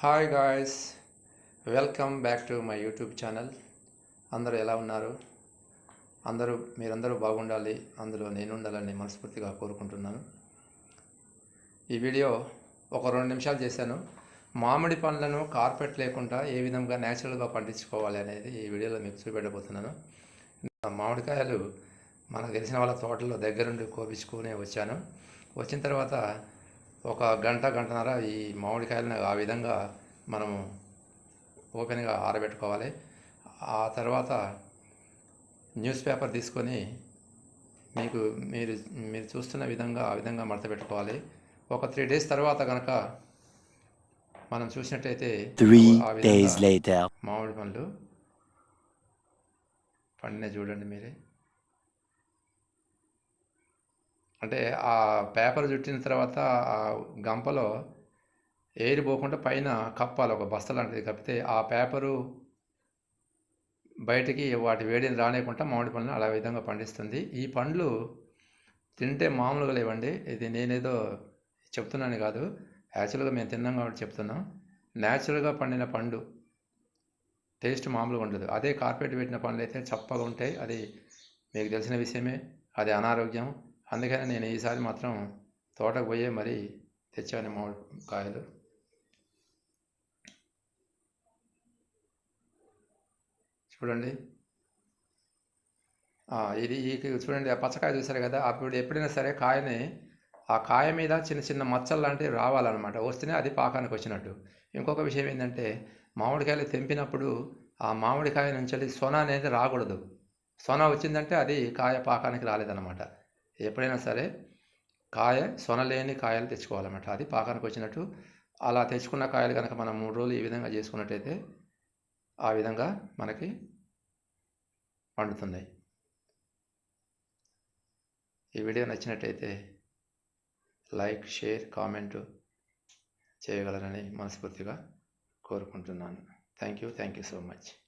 Hi guys welcome back to my YouTube channel అందరూ ఎలా ఉన్నారు? అందరూ మీరందరూ బాగుండాలి. అందులో నేను ఉండాలని మనస్ఫూర్తిగా కోరుకుంటున్నాను. ఈ వీడియో ఒక రెండు నిమిషాలు చేశాను. మామిడి పండ్లను కార్పెట్ లేకుండా ఏ విధంగా న్యాచురల్గా పండించుకోవాలి అనేది ఈ వీడియోలో మీకు చూపెట్టబోతున్నాను. మామిడికాయలు మనకు తెలిసిన వాళ్ళ తోటలో దగ్గరుండి కోపించుకొని వచ్చాను. వచ్చిన తర్వాత ఒక గంట గంటన్నర ఈ మామిడికాయలను ఆ విధంగా మనము ఓపెన్గా ఆరబెట్టుకోవాలి. ఆ తర్వాత న్యూస్ పేపర్ తీసుకొని మీకు మీరు మీరు చూస్తున్న విధంగా ఆ విధంగా మడత పెట్టుకోవాలి. ఒక త్రీ డేస్ తర్వాత కనుక మనం చూసినట్టయితే. మామిడి పండ్లు పండిన చూడండి మీరే. అంటే ఆ పేపర్ చుట్టిన తర్వాత ఆ గంపలో ఎయిర్ పోకుండా పైన కప్పాలి ఒక బస్త లాంటిది కప్పితే ఆ పేపరు బయటికి వాటి వేడిని రానియకుండా మామిడి పండ్లను అలా విధంగా పండిస్తుంది. ఈ పండ్లు తింటే మామూలుగా లేవండి. ఇది నేనేదో చెప్తున్నాను కాదు. యాక్చువల్గా మేము తిన్నాం కాబట్టి చెప్తున్నాం. న్యాచురల్గా పండిన పండు టేస్ట్ మామూలుగా ఉండదు. అదే కార్పెట్ పెట్టిన పండ్లు అయితే చప్పగా ఉంటాయి. అది మీకు తెలిసిన విషయమే. అది అనారోగ్యం. అందుకని నేను ఈసారి మాత్రం తోటకు పోయే మరీ తెచ్చాను మామిడి కాయలు. చూడండి. ఇది ఈ చూడండి ఆ పచ్చకాయ చూసారు కదా అప్పుడు ఎప్పుడైనా సరే కాయని ఆ కాయ మీద చిన్న చిన్న మచ్చలు లాంటివి రావాలన్నమాట. వస్తేనే అది పాకానికి వచ్చినట్టు. ఇంకొక విషయం ఏంటంటే మామిడికాయలు తెంపినప్పుడు ఆ మామిడికాయ నుంచి సొన అనేది రాకూడదు. సొన వచ్చిందంటే అది కాయ పాకానికి రాలేదన్నమాట. ఎప్పుడైనా సరే కాయ సొనలేని కాయలు తెచ్చుకోవాలన్నమాట. అది పాకానికి వచ్చినట్టు అలా తెచ్చుకున్న కాయలు కనుక మనం మూడు రోజులు ఈ విధంగా చేసుకున్నట్టయితే ఆ విధంగా మనకి పండుతున్నాయి. ఈ వీడియో నచ్చినట్టయితే లైక్ షేర్ కామెంట్ చేయగలరని మనస్ఫూర్తిగా కోరుకుంటున్నాను. Thank you thank you so much.